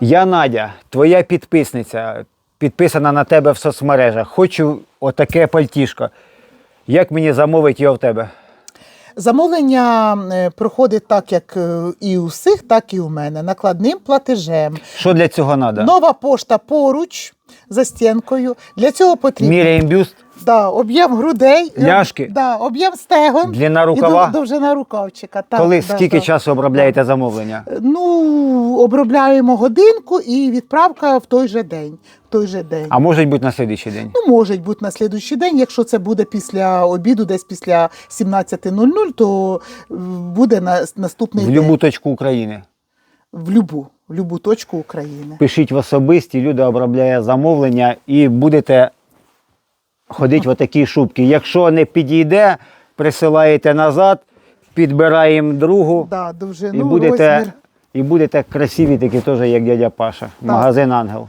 Я Надя, твоя підписниця, підписана на тебе в соцмережах. Хочу отаке пальтішко. Як мені замовити його в тебе? Замовлення е, проходить так, як е, і у всіх, так і у мене. Накладним платежем. Що для цього треба? Нова пошта поруч за стінкою. Для цього потрібно Міряємо бюст, да, об'єм грудей, е, Ляшки? да, об'єм стегон длина і рукава. дов- довжина рукавчика. Так, Коли да, скільки да. часу обробляєте замовлення? Ну, обробляємо годинку і відправка в той же день. В той же день. А може бути на слідуючий день? Ну, може бути на слідуючий день. Якщо це буде після обіду, десь після 17.00, то е, буде на наступний В день. будь-яку точку України. в любу, в любу точку України. Пишіть в особисті, люди обробляє замовлення і будете ходити в отакій шубці. Якщо не підійде, присилаєте назад, підбираємо другу Да, довжину, і, будете, розмір. і будете красиві, такі теж, як дядя Паша. Магазин Ангел.